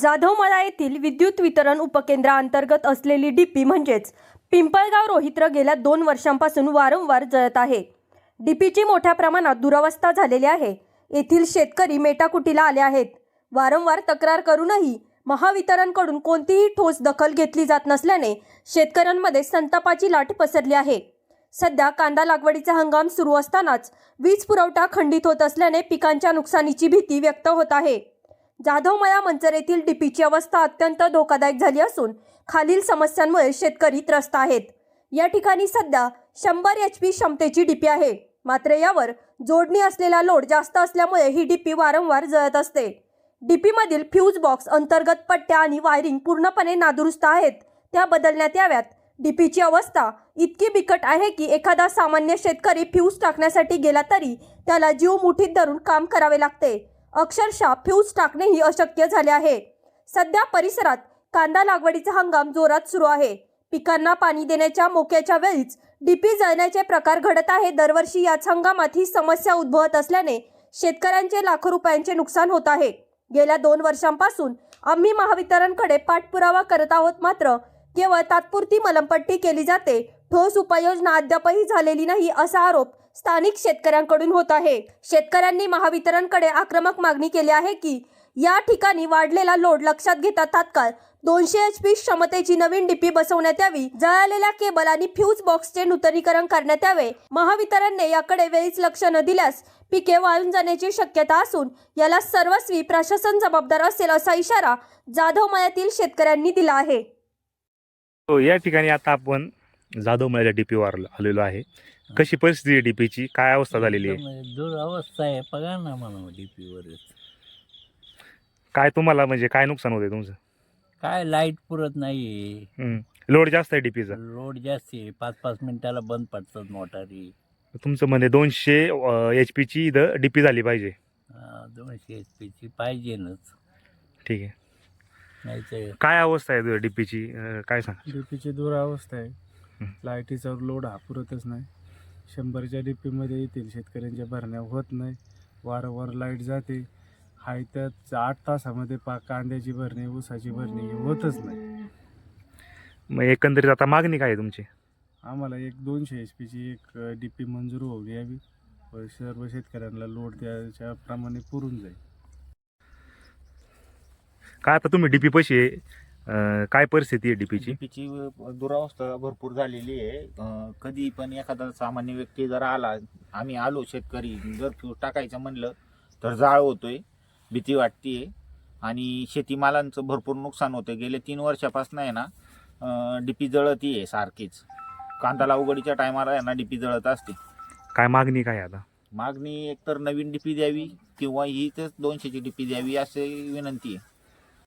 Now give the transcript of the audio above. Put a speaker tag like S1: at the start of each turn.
S1: जाधवमळा येथील विद्युत वितरण उपकेंद्राअंतर्गत असलेली डीपी म्हणजेच पिंपळगाव रोहित्र गेल्या दोन वर्षांपासून वारंवार जळत आहे. डीपीची मोठ्या प्रमाणात दुरावस्था झालेली आहे. येथील शेतकरी मेटाकुटीला आले आहेत. वारंवार तक्रार करूनही महावितरणकडून कोणतीही ठोस दखल घेतली जात नसल्याने शेतकऱ्यांमध्ये संतापाची लाट पसरली आहे. सध्या कांदा लागवडीचा हंगाम सुरू असतानाच वीज पुरवठा खंडित होत असल्याने पिकांच्या नुकसानीची भीती व्यक्त होत आहे. जाधवमळा मंचर येथील डीपीची अवस्था अत्यंत धोकादायक झाली असून खालील समस्यांमुळे शेतकरी त्रस्त आहेत. या ठिकाणी सध्या शंभर एच पी क्षमतेची डीपी आहे. मात्र यावर जोडणी असलेला लोड जास्त असल्यामुळे ही डीपी वारंवार जळत असते. डीपीमधील फ्यूज बॉक्स अंतर्गत पट्ट्या आणि वायरिंग पूर्णपणे नादुरुस्त आहेत. त्या बदलण्यात याव्यात. डीपीची अवस्था इतकी बिकट आहे की एखादा सामान्य शेतकरी फ्यूज टाकण्यासाठी गेला तरी त्याला जीव मुठीत धरून काम करावे लागते. अक्षरशः फ्यूज टाकणेही अशक्य झाले आहे. सध्या परिसरात कांदा लागवडीचा हंगाम जोरात सुरू आहे. पिकांना पाणी देण्याच्या मोक्याच्या वेळीच डीपी जळण्याचे प्रकार घडत आहे. दरवर्षी याच हंगामात ही समस्या उद्भवत असल्याने शेतकऱ्यांचे लाखो रुपयांचे नुकसान होत आहे. गेल्या दोन वर्षांपासून आम्ही महावितरणकडे पाठपुरावा करत आहोत मात्र केवळ तात्पुरती मलमपट्टी केली जाते. ठोस उपाययोजना अद्यापही झालेली नाही असा आरोप स्थानिक शेतकऱ्यांकडून होत आहे. शेतकऱ्यांनी महावितरणकडे आक्रमक मागणी केली आहे की या ठिकाणी वाढलेला लोड लक्षात घेता तात्काळ दोनशे एच पी क्षमतेची नवीन डीपी बसवण्यात यावी. जळालेल्या केबल आणि फ्यूज बॉक्सचे नूतनीकरण करण्यात यावे. महावितरणने याकडे वेळीच लक्ष न दिल्यास पिके वाळून जाण्याची शक्यता असून याला सर्वस्वी प्रशासन जबाबदार असेल असा इशारा जाधव मयातील शेतकऱ्यांनी दिला आहे.
S2: हो, या ठिकाणी आता आपण जाधव मळ्याच्या डीपीवर आलेलो आहे. कशी परिस्थिती आहे डीपीची काय अवस्था झालेली आहे?
S3: एकदम दुरवस्था आहे. बघा ना म्हणा डीपीवरच
S2: काय तुम्हाला म्हणजे काय नुकसान होते तुमचं?
S3: काय लाइट पुरत नाही
S2: हम्म. लोड जास्त आहे डीपीचा
S3: लोड जास्त आहे. पाच पाच मिनिटाला बंद पडतात मोटारी.
S2: तुमचं म्हणजे दोनशे एच पीची इथं डीपी झाली पाहिजे.
S3: दोनशे एच पीची पाहिजेनच.
S2: ठीक आहे.
S3: नाही तर
S2: काय अवस्था आहे डीपीची काय सांग?
S4: डीपीची दुरावस्था आहे. लाईटीचा लोड हा पुरतच नाही. शंभरच्या डीपीमध्ये येतील शेतकऱ्यांच्या भरण्या होत नाही. वारंवार लाइट जाते. हाय त्यात आठ तासामध्ये पा कांद्याची भरणी ऊसाची भरणी ही होतच नाही.
S2: मग एकंदरीत आता मागणी काय आहे तुमची?
S4: आम्हाला एक दोनशे एच पीची एक डी पी मंजूर होऊन यावी व सर्व शेतकऱ्यांना लोड त्याच्या प्रमाणे पुरून जाईल.
S2: काय आता तुम्ही डीपी पैसे काय परिस्थिती आहे डीपीची
S5: डीपीची दुरावस्था भरपूर झालेली आहे. अं, कधी पण एखादा सामान्य व्यक्ती जर आला आम्ही आलो शेतकरी जर फ्यूज टाकायचं म्हणलं तर जाळ होतोय भीती वाटतीये आणि शेतीमालांचं भरपूर नुकसान होतं गेले तीन वर्षापासून आहे ना डीपी जळत आहे सारखीच. कांदा लागवडीच्या टायमाला आहे ना डीपी जळत असते.
S2: काय मागणी काय आहे आता?
S5: मागणी एकतर नवीन डीपी द्यावी किंवा ही तर दोनशेची डीपी द्यावी अशी विनंती आहे.